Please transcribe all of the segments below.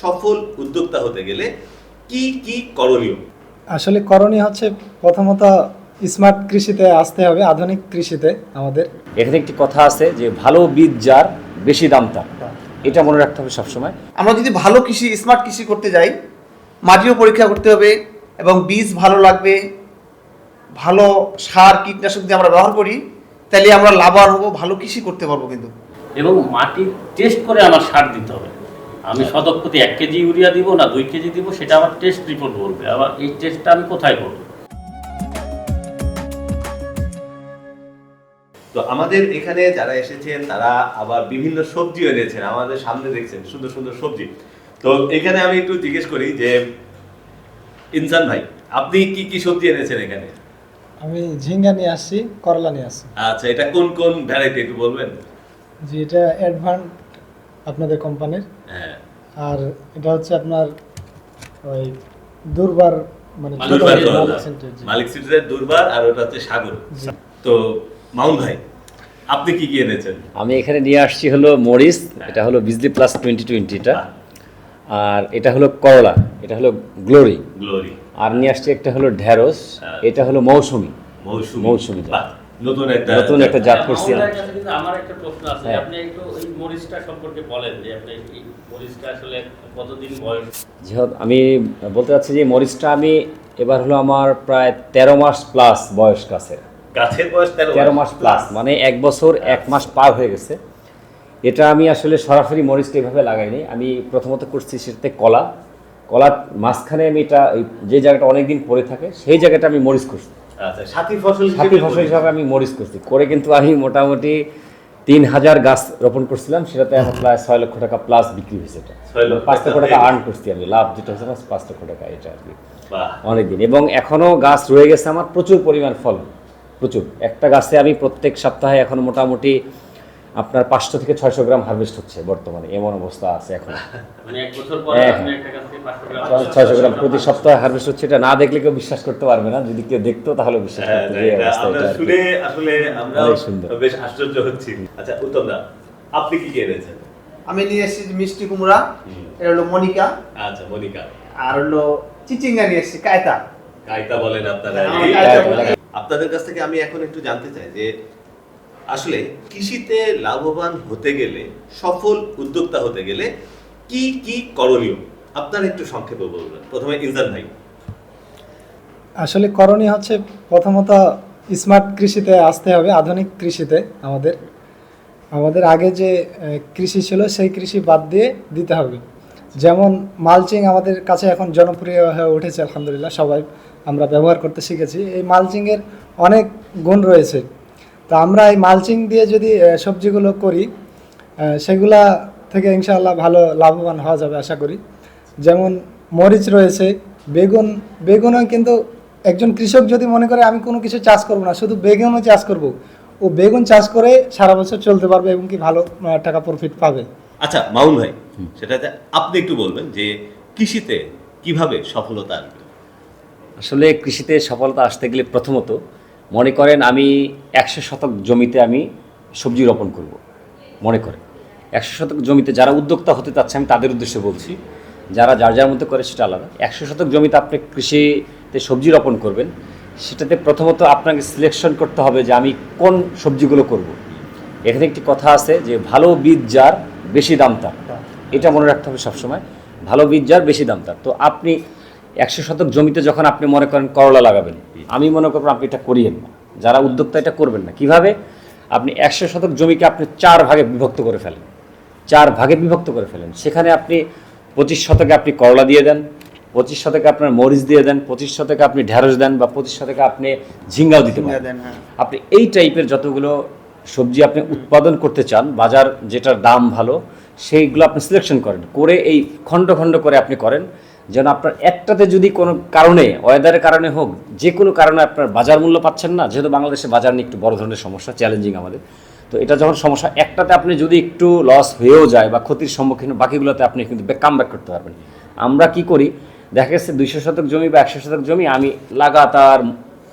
সফল উদ্যোক্তা হতে গেলে কি কি করণীয়? আসলে করণীয় হচ্ছে প্রথমত স্মার্ট কৃষিতে আসতে হবে আধুনিক কৃষিতে আমাদের। এখানে একটি কথা আছে যে ভালো বীজ যার বেশি দাম তার। এটা মনে রাখতে হবে সবসময়। আমরা যদি ভালো কৃষি স্মার্ট কৃষি করতে যাই মাটিও পরীক্ষা করতে হবে এবং বীজ ভালো লাগবে ভালো সার কীটনাশক যদি আমরা ব্যবহার করি তাহলে আমরা লাভবান হব ভালো কৃষি করতে পারব কিন্তু। এবং মাটি টেস্ট করে আমার সার দিতে হবে। আমি শতক প্রতি এক কেজি ইউরিয়া দিব না দুই কেজি দিব সেটা আমার টেস্ট রিপোর্ট বলবে। আবার এই টেস্টটা আমি কোথায় করব? তো আমাদের এখানে যারা এসেছেন তারা আবার বিভিন্ন সবজি এনেছেন। আমাদের সামনে দেখছেন সুন্দর সুন্দর সবজি। তো এখানে আমি একটু জিজ্ঞেস করি যে ইনসান ভাই আপনি কি কি সবজি এনেছেন এখানে? আমি ঝিঙ্গা নিয়ে আসছি করলা নিয়ে আসছি। আচ্ছা এটা কোন কোন ভ্যারাইটি একটু বলবেন? যে এটা অ্যাডভান্স আপনাদের কোম্পানির হ্যাঁ। আর এটা হচ্ছে আপনার ওই দুর্বার মানে মালিক সিটিজের দুর্বার। আর ওটা হচ্ছে সাগর। তো মাউন ভাই আপনি কি কি এনেছেন? আমি এখানে নিয়ে আসছি হলো মরিচ এটা হলো বিজলি প্লাস টোয়েন্টি টোয়েন্টিটা আর এটা হলো করলা এটা হলো গ্লোরি গ্লোরি আর নিয়ে আসছি একটা হলো ঢেঁড়স হ্যাঁ। এটা হলো মৌসুমি। মৌসুমি। মৌসুমি নতুন একটা নতুন একটা জাত করছি আমার একটা প্রশ্ন আছে হ্যাঁ। আপনি একটু এই মরিচটা সম্পর্কে বলেন যে আপনি এই মরিচটা আসলে কতদিন বয়স? যেহেতু আমি বলতে চাচ্ছি যে মরিচটা আমি এবার হলো আমার প্রায় তেরো মাস প্লাস বয়স কাছে। গাছের বয়স তেরো মাস প্লাস মানে এক বছর এক মাস পার হয়ে গেছে। এটা আমি আসলে সরাসরি মরিচটা এভাবে লাগাইনি। আমি প্রথমত করছি সেটাতে কলা। কলার মাঝখানে আমি এটা যে জায়গাটা অনেকদিন পরে থাকে সেই জায়গাটা আমি মরিচ করছি। আচ্ছা সাথী ফসল সাথী ফসল হিসাবে আমি মরিচ করছি। করে কিন্তু আমি মোটামুটি তিন হাজার গাছ রোপণ করছিলাম সেটাতে আমার প্রায় ছয় লক্ষ টাকা প্লাস বিক্রি হয়েছে এটা। পাঁচ লক্ষ টাকা আর্ন করছি আমি। লাভ যেটা হচ্ছে পাঁচ লক্ষ টাকা এটা আর কি। অনেকদিন। এবং এখনও গাছ রয়ে গেছে আমার প্রচুর পরিমাণ ফল। প্রচুর। একটা গাছে আমি প্রত্যেক সপ্তাহে এখন মোটামুটি আপনার পাঁচশো থেকে ছয়শো গ্রাম হারভেস্ট হচ্ছে বর্তমানে। এমন অবস্থা আছে এখন। মানে এক বছর পরে হ্যাঁ, ছয়শো গ্রাম প্রতি সপ্তাহে হারভেস্ট হচ্ছে এটা না দেখলে কেউ বিশ্বাস করতে পারবে না। যদি কেউ দেখতো তাহলে বিশ্বাস হ্যাঁ, করতো। শুনে আসলে আমরা বেশ আশ্চর্য হচ্ছি। আচ্ছা উত্তম দা আপনি কি কি এনেছেন? আমি নিয়ে এসেছি মিষ্টি কুমড়া এটা হলো মনিকা। আচ্ছা মনিকা। আর হলো চিচিঙ্গা নিয়ে এসেছি কায়তা। কাইতা বলেন আপনারা। হ্যাঁ। আপনাদের কাছ থেকে আমি এখন একটু জানতে চাই যে আসলে কৃষিতে লাভবান হতে গেলে, সফল উদ্যোক্তা হতে গেলে কি কি করণীয়? আপনার একটু সংক্ষেপে বলবেন। প্রথমে ইনসান ভাই। আসলে করণীয় হচ্ছে প্রথমত স্মার্ট কৃষিতে আসতে হবে, আধুনিক কৃষিতে আমাদের। আমাদের আগে যে কৃষি ছিল সেই কৃষি বাদ দিয়ে দিতে হবে। যেমন মালচিং আমাদের কাছে এখন জনপ্রিয় হয়ে উঠেছে, আলহামদুলিল্লাহ, সবাই আমরা ব্যবহার করতে শিখেছি। এই মালচিংয়ের অনেক গুণ রয়েছে। তো আমরা এই মালচিং দিয়ে যদি সবজিগুলো করি সেগুলা থেকে ইনশাআল্লাহ ভালো লাভবান হওয়া যাবে আশা করি। যেমন মরিচ রয়েছে বেগুন বেগুনও কিন্তু একজন কৃষক যদি মনে করে আমি কোনো কিছু চাষ করব না শুধু বেগুনও চাষ করব ও বেগুন চাষ করে সারা বছর চলতে পারবে এবং কি ভালো টাকা প্রফিট পাবে। আচ্ছা মাউন ভাই সেটাতে আপনি একটু বলবেন যে কৃষিতে কীভাবে সফলতা আসবে? আসলে কৃষিতে সফলতা আসতে গেলে প্রথমত মনে করেন আমি একশো শতক জমিতে আমি সবজি রোপণ করব, মনে করেন। একশো শতক জমিতে যারা উদ্যোক্তা হতে চাচ্ছে, আমি তাদের উদ্দেশ্যে বলছি, যারা যার যার মধ্যে করে সেটা আলাদা। একশো শতক জমিতে আপনি কৃষিতে সবজি রোপণ করবেন, সেটাতে প্রথমত আপনাকে সিলেকশন করতে হবে যে আমি কোন সবজিগুলো করব। এখানে একটি কথা আছে যে ভালো বীজ যার বেশি দাম তার। এটা মনে রাখতে হবে সবসময়, ভালো বীজ যার বেশি দাম তার। তো আপনি একশো শতক জমিতে যখন আপনি মনে করেন করলা লাগাবেন আমি মনে করব আপনি এটা করিয়েন না। যারা উদ্যোক্তা এটা করবেন না। কীভাবে? আপনি একশো শতক জমিকে আপনি চার ভাগে বিভক্ত করে ফেলেন। চার ভাগে বিভক্ত করে ফেলেন। সেখানে আপনি পঁচিশ শতকে আপনি করলা দিয়ে দেন পঁচিশ শতকে আপনার মরিচ দিয়ে দেন পঁচিশ শতকে আপনি ঢেঁড়স দেন বা পঁচিশ শতকে আপনি ঝিঙ্গাও দিতে পারেন। দেন, হ্যাঁ। আপনি এই টাইপের যতগুলো সবজি আপনি উৎপাদন করতে চান বাজার যেটার দাম ভালো সেইগুলো আপনি সিলেকশন করেন। করে এই খণ্ড খণ্ড করে আপনি করেন। যেন আপনার একটাতে যদি কোনো কারণে ওয়েদারের কারণে হোক যে কোনো কারণে আপনার বাজার মূল্য পাচ্ছেন না যেহেতু বাংলাদেশে বাজার নিয়ে একটু বড় ধরনের সমস্যা চ্যালেঞ্জিং আমাদের তো এটা যখন সমস্যা একটাতে আপনি যদি একটু লস হয়েও যায় বা ক্ষতির সম্মুখীন বাকিগুলোতে আপনি কিন্তু কাম ব্যাক করতে পারবেন। আমরা কি করি? দেখা গেছে দুইশো শতক জমি বা একশো শতক জমি আমি লাগাতার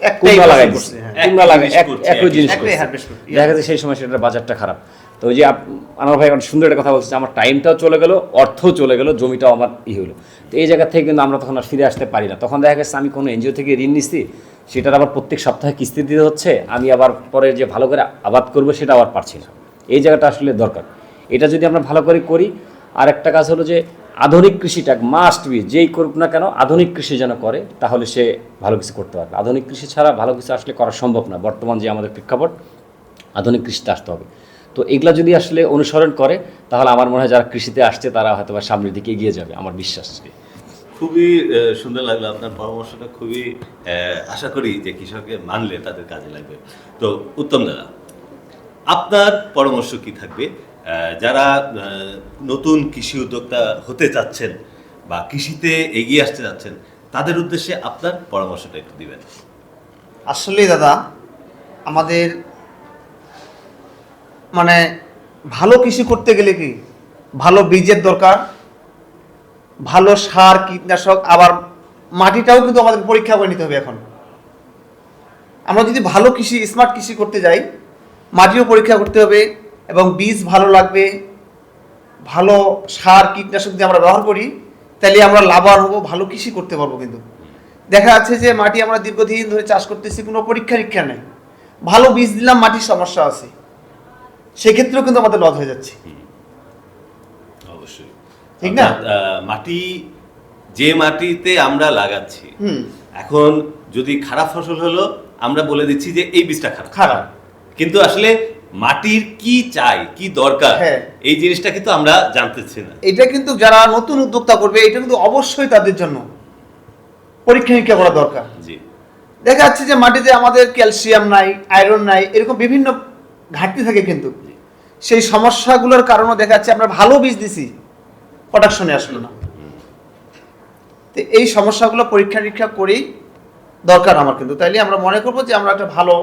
একটাই কুমড়া লাগাই হ্যাঁ। কুমড়া লাগাই জিনিস এক- একই। দেখা যাচ্ছে সেই সময় সেটার বাজারটা খারাপ। তো ওই যে আনোয়ার ভাই একটা সুন্দর একটা কথা বলছে আমার টাইমটাও চলে গেলো, অর্থও চলে গেলো, জমিটাও আমার ই হলো। তো এই জায়গা থেকে কিন্তু আমরা তখন আর ফিরে আসতে পারি না। তখন দেখা গেছে আমি কোনো এনজিও থেকে ঋণ নিচ্ছি সেটার আবার প্রত্যেক সপ্তাহে কিস্তি দিতে হচ্ছে, আমি আবার পরে যে ভালো করে আবাদ করব সেটা আবার পারছি না। এই জায়গাটা আসলে দরকার। এটা যদি আমরা ভালো করে করি আর একটা কাজ হলো যে, আধুনিক কৃষিটা মাস্ট বি যেই করুক না কেন, আধুনিক কৃষি যেন করে, তাহলে সে ভালো কিছু করতে পারবে। আধুনিক কৃষি ছাড়া ভালো কিছু আসলে করা সম্ভব না। বর্তমান যে আমাদের প্রেক্ষাপট, আধুনিক কৃষিতে আসতে হবে। তো এগুলা যদি আসলে অনুসরণ করে তাহলে আমার মনে হয় যারা কৃষিতে আসছে তারা হয়তো বা সামনের দিকে এগিয়ে যাবে আমার বিশ্বাস খুবই সুন্দর লাগল আপনার পরামর্শটা খুবই আশা করি যে কৃষককে মানলে তাদের কাজে লাগবে। তো উত্তম দাদা আপনার পরামর্শ কি থাকবে? যারা নতুন কৃষি উদ্যোক্তা হতে চাচ্ছেন বা কৃষিতে এগিয়ে আসতে চাচ্ছেন তাদের উদ্দেশ্যে আপনার পরামর্শটা একটু দিবেন। আসলে দাদা আমাদের মানে ভালো কৃষি করতে গেলে কি? ভালো বীজের দরকার, ভালো সার, কীটনাশক, আবার মাটিটাও কিন্তু আমাদের পরীক্ষা করে নিতে হবে এখন। আমরা যদি ভালো কৃষি স্মার্ট কৃষি করতে যাই, মাটিও পরীক্ষা করতে হবে এবং বীজ ভালো লাগবে, ভালো সার, কীটনাশক যদি আমরা ব্যবহার করি, তাহলে আমরা লাভবান হব, ভালো কৃষি করতে পারব কিন্তু। দেখা যাচ্ছে যে মাটি আমরা দীর্ঘদিন ধরে চাষ করতেছি, কোনো পরীক্ষা নিরীক্ষা নেই। ভালো বীজ দিলাম, মাটির সমস্যা আছে। সেক্ষেত্রেও কিন্তু আমাদের লস হয়ে যাচ্ছে। অবশ্যই। ঠিক না? মাটি যে মাটিতে আমরা লাগাচ্ছি এখন যদি খারাপ ফসল হলো আমরা বলে দিচ্ছি যে এই বীজটা খারাপ। খারাপ। কিন্তু আসলে মাটির কি চাই কি দরকার হ্যাঁ। এই জিনিসটা কিন্তু আমরা জানতেছি না। এটা কিন্তু যারা নতুন উদ্যোক্তা করবে এটা কিন্তু অবশ্যই তাদের জন্য পরীক্ষা নিরীক্ষা করা দরকার। জি। দেখা যাচ্ছে যে মাটিতে আমাদের ক্যালসিয়াম নাই আয়রন নাই এরকম বিভিন্ন ঘাটতি থাকে কিন্তু। সেই সমস্যাগুলোর কারণে দেখা যাচ্ছে আমরা ভালো বীজ দিছি প্রোডাকশনে আসলো না। তো এই সমস্যাগুলো পরীক্ষা নিরীক্ষা করেই দরকার আমার কিন্তু। তাইলে আমরা মনে করব যে আমরা একটা ভালো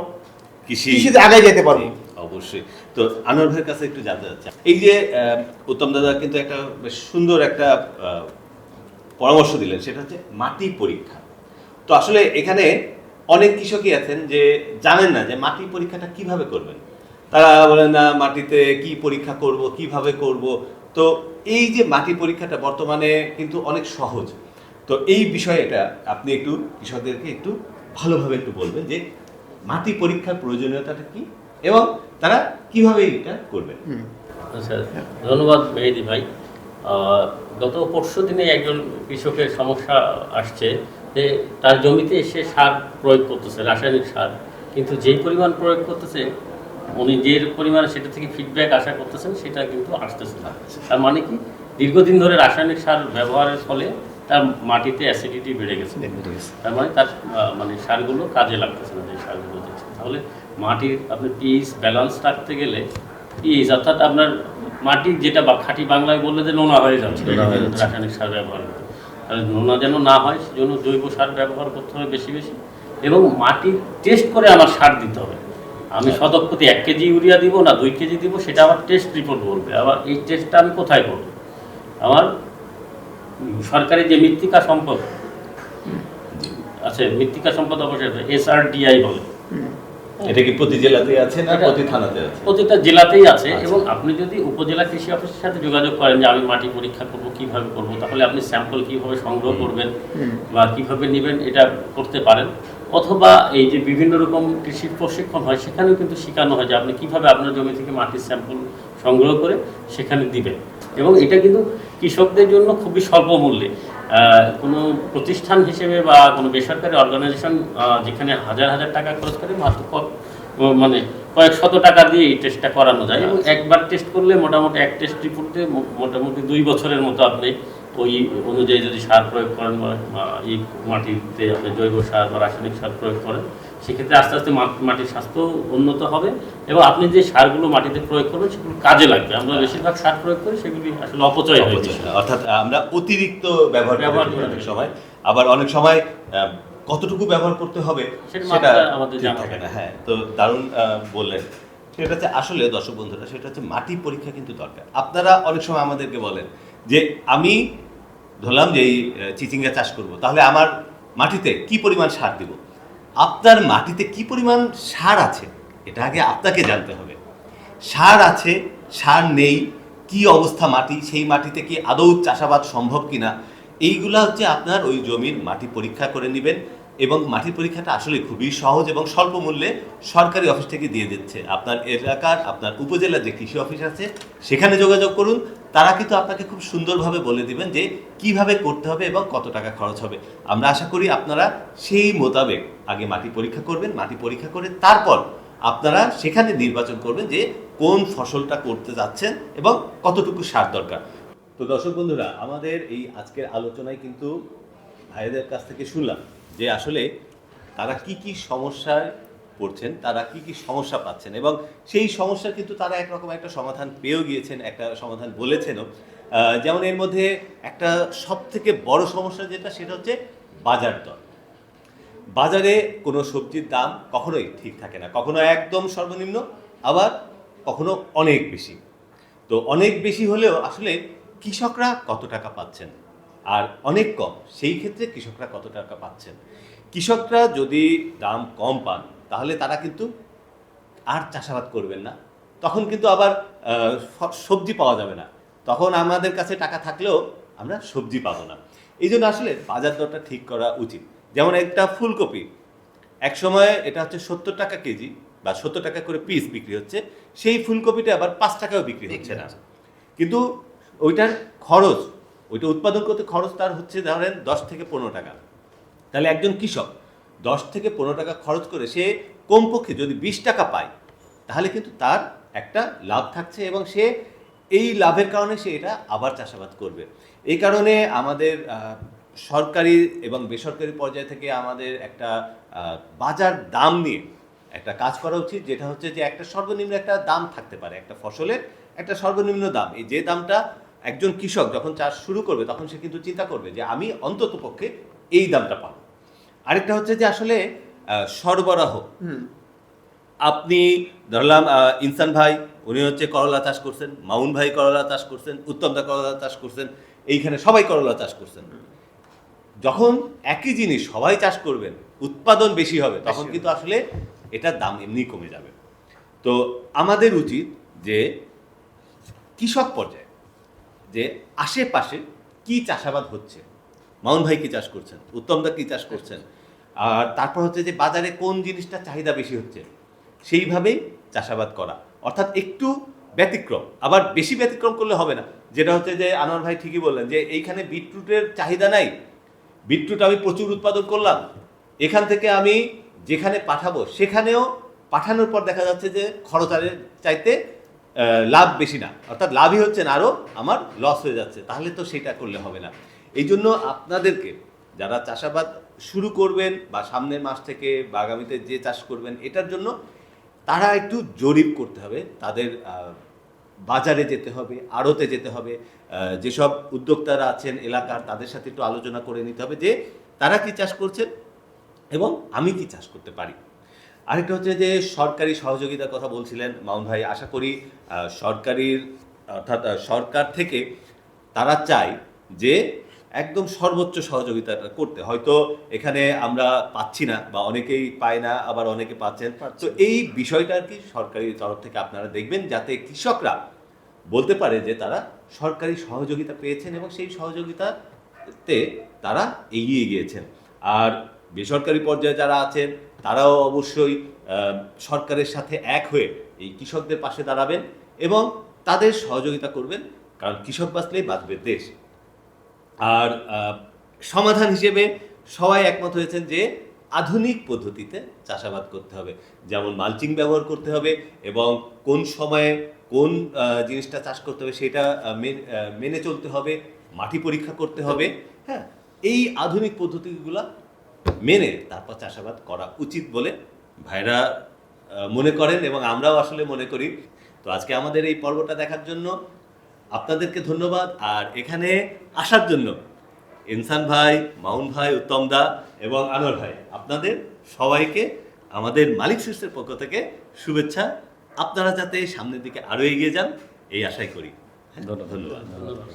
কৃষি কৃষিতে আগে যেতে পারব। অবশ্যই। তো আনোয়ার ভাইয়ের কাছে একটু জানতে চাচ্ছি। এই যে উত্তম দাদা কিন্তু একটা বেশ সুন্দর একটা পরামর্শ দিলেন সেটা হচ্ছে মাটি পরীক্ষা। তো আসলে এখানে অনেক কৃষকই আছেন যে জানেন না যে মাটি পরীক্ষাটা কীভাবে করবেন? তারা বলেন না মাটিতে কি পরীক্ষা করব কীভাবে করব? তো এই যে মাটি পরীক্ষাটা বর্তমানে কিন্তু অনেক সহজ। তো এই বিষয়টা আপনি একটু কৃষকদেরকে একটু ভালোভাবে একটু বলবেন যে মাটি পরীক্ষার প্রয়োজনীয়তাটা কি এবং তারা কীভাবে এটা করবেন। আচ্ছা ধন্যবাদ মেহেদি ভাই। গত পরশু দিনে একজন কৃষকের সমস্যা আসছে যে তার জমিতে এসে সার প্রয়োগ করতেছে রাসায়নিক সার। কিন্তু যেই পরিমাণ প্রয়োগ করতেছে উনি যে পরিমাণে সেটা থেকে ফিডব্যাক আশা করতেছেন সেটা কিন্তু আসতেছে না। তার মানে কি? দীর্ঘদিন ধরে রাসায়নিক সার ব্যবহারের ফলে তার মাটিতে অ্যাসিডিটি বেড়ে গেছে। তার মানে তার মানে সারগুলো কাজে লাগতেছে না যে সারগুলো দিচ্ছে। তাহলে মাটির আপনি পিএইচ ব্যালেন্স রাখতে গেলে পিএইচ অর্থাৎ আপনার মাটি যেটা বা খাঁটি বাংলায় বললে যে নোনা হয়ে যাচ্ছে রাসায়নিক সার ব্যবহার করতে। তাহলে নোনা যেন না হয় সেজন্য জৈব সার ব্যবহার করতে হবে বেশি বেশি। এবং মাটি টেস্ট করে আমার সার দিতে হবে। আমি শতক প্রতি এক কেজি ইউরিয়া দিব না দুই কেজি দিব সেটা আমার টেস্ট রিপোর্ট বলবে আবার এই টেস্টটা আমি কোথায় করব? আমার সরকারি যে মৃত্তিকা সম্পদ আছে মৃত্তিকা সম্পদ অবশ্যই এস আর ডিআই বলে। এটা কি প্রতি জেলাতেই আছে না প্রতি থানাতে আছে? প্রতিটা জেলাতেই আছে আচ্ছা। এবং আপনি যদি উপজেলা কৃষি অফিসের সাথে যোগাযোগ করেন যে আমি মাটি পরীক্ষা করব কীভাবে করব তাহলে আপনি স্যাম্পল কীভাবে সংগ্রহ করবেন বা কীভাবে নেবেন এটা করতে পারেন। অথবা এই যে বিভিন্ন রকম কৃষি প্রশিক্ষণ হয় সেখানেও কিন্তু শেখানো হয় যে আপনি কীভাবে আপনার জমি থেকে মাটির স্যাম্পল সংগ্রহ করে সেখানে দিবেন। এবং এটা কিন্তু কৃষকদের জন্য খুবই স্বল্প মূল্যে। কোনো প্রতিষ্ঠান হিসেবে বা কোনো বেসরকারি অর্গানাইজেশন যেখানে হাজার হাজার টাকা খরচ করে মাত্র মানে কয়েক শত টাকা দিয়ে এই টেস্টটা করানো যায়। এবং একবার টেস্ট করলে মোটামুটি এক টেস্ট রিপোর্টে মোটামুটি দুই বছরের মতো আপনি ওই অনুযায়ী যদি সার প্রয়োগ করেন বা এই মাটিতে আপনি জৈব সার বা রাসায়নিক সার প্রয়োগ করেন সেক্ষেত্রে আস্তে আস্তে মাটির স্বাস্থ্য উন্নত হবে এবং আপনি যে সারগুলো মাটিতে প্রয়োগ করবেন সেগুলো কাজে লাগবে। আমরা বেশিরভাগ সার প্রয়োগ করি সেগুলি আসলে অপচয় হয়ে অর্থাৎ আমরা অতিরিক্ত ব্যবহার ব্যবহার অনেক সময়। আবার অনেক সময় কতটুকু ব্যবহার করতে হবে সেটা আমাদের জানা থাকে না। হ্যাঁ তো দারুণ বললেন। সেটা হচ্ছে আসলে দর্শক বন্ধুরা সেটা হচ্ছে মাটি পরীক্ষা কিন্তু দরকার। আপনারা অনেক সময় আমাদেরকে বলেন যে আমি ধরলাম যে এই চিচিঙ্গা চাষ করব। তাহলে আমার মাটিতে কি পরিমাণ সার দিব? আপনার মাটিতে কি পরিমাণ সার আছে? এটা আগে আপনাকে জানতে হবে। সার আছে, সার নেই, কি অবস্থা মাটি, সেই মাটিতে কি আদৌ চাষাবাদ সম্ভব কিনা? এইগুলা হচ্ছে আপনার ওই জমির মাটি পরীক্ষা করে নেবেন এবং মাটির পরীক্ষাটা আসলে খুবই সহজ এবং স্বল্প মূল্যে সরকারি অফিস থেকে দিয়ে দিচ্ছে। আপনার এলাকার, আপনার উপজেলার যে কৃষি অফিস আছে, সেখানে যোগাযোগ করুন। তারা কিন্তু আপনাকে খুব সুন্দরভাবে বলে দিবেন যে কীভাবে করতে হবে এবং কত টাকা খরচ হবে। আমরা আশা করি আপনারা সেই মোতাবেক আগে মাটি পরীক্ষা করবেন, মাটি পরীক্ষা করে তারপর আপনারা সেখানে নির্বাচন করবেন যে কোন ফসলটা করতে যাচ্ছেন এবং কতটুকু সার দরকার। তো দর্শক বন্ধুরা, আমাদের এই আজকের আলোচনায় কিন্তু ভাইদের কাছ থেকে শুনলাম যে আসলে তারা কি কি সমস্যায় পড়ছেন, তারা কি কি সমস্যা পাচ্ছেন? এবং সেই সমস্যার কিন্তু তারা একরকম একটা সমাধান পেয়েও গিয়েছেন, একটা সমাধান বলেছেনও। যেমন এর মধ্যে একটা সব থেকে বড় সমস্যা যেটা, সেটা হচ্ছে বাজার দর। বাজারে কোনো সবজির দাম কখনোই ঠিক থাকে না। কখনো একদম সর্বনিম্ন, আবার কখনো অনেক বেশি। তো অনেক বেশি হলেও আসলে কৃষকরা কত টাকা পাচ্ছেন? আর অনেক কম, সেই ক্ষেত্রে কৃষকরা কত টাকা পাচ্ছেন? কৃষকরা যদি দাম কম পান তাহলে তারা কিন্তু আর চাষাবাদ করবেন না। তখন কিন্তু আবার সবজি পাওয়া যাবে না। তখন আমাদের কাছে টাকা থাকলেও আমরা সবজি পাবো না। এই জন্য আসলে বাজার দরটা ঠিক করা উচিত। যেমন একটা ফুলকপি এক সময় এটা হচ্ছে সত্তর টাকা কেজি বা সত্তর টাকা করে পিস বিক্রি হচ্ছে সেই ফুলকপিটা আবার পাঁচ টাকাও বিক্রি হচ্ছে না। কিন্তু ওইটার খরচ ওইটা উৎপাদন করতে খরচ তার হচ্ছে ধরেন দশ থেকে পনেরো টাকা। তাহলে একজন কৃষক দশ থেকে পনেরো টাকা খরচ করে সে কমপক্ষে যদি বিশ টাকা পায়, তাহলে কিন্তু তার একটা লাভ থাকছে এবং সে এই লাভের কারণে সে এটা আবার চাষাবাদ করবে। এই কারণে আমাদের সরকারি এবং বেসরকারি পর্যায় থেকে আমাদের একটা বাজার দাম নিয়ে একটা কাজ করা উচিত, যেটা হচ্ছে যে একটা সর্বনিম্ন একটা দাম থাকতে পারে, একটা ফসলের একটা সর্বনিম্ন দাম। এই যে দামটা একজন কৃষক যখন চাষ শুরু করবে, তখন সে কিন্তু চিন্তা করবে যে আমি অন্তত পক্ষে এই দামটা পাবো। আরেকটা হচ্ছে যে আসলে সরবরাহ। আপনি ধরলাম ইনসান ভাই উনি হচ্ছে করলা চাষ করছেন মাউন ভাই করলা চাষ করছেন উত্তমদা করলা চাষ করছেন এইখানে সবাই করলা চাষ করছেন। যখন একই জিনিস সবাই চাষ করবেন উৎপাদন বেশি হবে তখন কিন্তু আসলে এটার দাম এমনি কমে যাবে। তো আমাদের উচিত যে কৃষক পর্যায়ে যে আশেপাশে কি চাষাবাদ হচ্ছে মাউন ভাই কি চাষ করছেন? উত্তমদা কি চাষ করছেন? আর তারপর হচ্ছে যে বাজারে কোন জিনিসটা চাহিদা বেশি হচ্ছে? সেইভাবেই চাষাবাদ করা। অর্থাৎ একটু ব্যতিক্রম। আবার বেশি ব্যতিক্রম করলে হবে না। যেটা হচ্ছে যে আনোয়ার ভাই ঠিকই বললেন যে এইখানে বিটরুটের চাহিদা নাই। বিটরুট আমি প্রচুর উৎপাদন করলাম। এখান থেকে আমি যেখানে পাঠাবো, সেখানেও পাঠানোর পর দেখা যাচ্ছে যে খরচারের চাইতে লাভ বেশি না। অর্থাৎ লাভই হচ্ছে না আরও আমার লস হয়ে যাচ্ছে। তাহলে তো সেটা করলে হবে না। এই জন্য আপনাদেরকে যারা চাষাবাদ শুরু করবেন বা সামনের মাস থেকে বা আগামীতে যে চাষ করবেন এটার জন্য তারা একটু জরিপ করতে হবে, তাদের বাজারে যেতে হবে, আড়তে যেতে হবে যেসব উদ্যোক্তারা আছেন এলাকার তাদের সাথে একটু আলোচনা করে নিতে হবে যে তারা কি চাষ করছেন এবং আমি কি চাষ করতে পারি। আরেকটা হচ্ছে যে সরকারি সহযোগিতার কথা বলছিলেন মাউন ভাই, আশা করি সরকারির, অর্থাৎ সরকার থেকে তারা চায় যে একদম সর্বোচ্চ সহযোগিতাটা করতে। হয়তো এখানে আমরা পাচ্ছি না বা অনেকেই পায় না আবার অনেকে পাচ্ছেন। তো এই বিষয়টা আর কি সরকারি তরফ থেকে আপনারা দেখবেন যাতে কৃষকরা বলতে পারে যে তারা সরকারি সহযোগিতা পেয়েছেন এবং সেই সহযোগিতাতে তারা এগিয়ে গিয়েছেন। আর বেসরকারি পর্যায়ে যারা আছেন তারাও অবশ্যই সরকারের সাথে এক হয়ে এই কৃষকদের পাশে দাঁড়াবেন এবং তাদের সহযোগিতা করবেন। কারণ কৃষক বাঁচলেই বাঁচবে দেশ। আর সমাধান হিসেবে সবাই একমত হয়েছেন যে আধুনিক পদ্ধতিতে চাষাবাদ করতে হবে। যেমন মালচিং ব্যবহার করতে হবে এবং কোন সময়ে কোন জিনিসটা চাষ করতে হবে সেটা মেনে চলতে হবে, মাটি পরীক্ষা করতে হবে হ্যাঁ? এই আধুনিক পদ্ধতিগুলো মেনে তারপর চাষাবাদ করা উচিত বলে ভাইরা মনে করেন এবং আমরাও আসলে মনে করি। তো আজকে আমাদের এই পর্বটা দেখার জন্য আপনাদেরকে ধন্যবাদ। আর এখানে আসার জন্য ইনসান ভাই মাউন ভাই উত্তম দা এবং আনোয়ার ভাই আপনাদের সবাইকে আমাদের মালিক সিস্টের পক্ষ থেকে শুভেচ্ছা। আপনারা যাতে সামনের দিকে আরও এগিয়ে যান এই আশাই করি। ধন্যবাদ। ধন্যবাদ। ধন্যবাদ।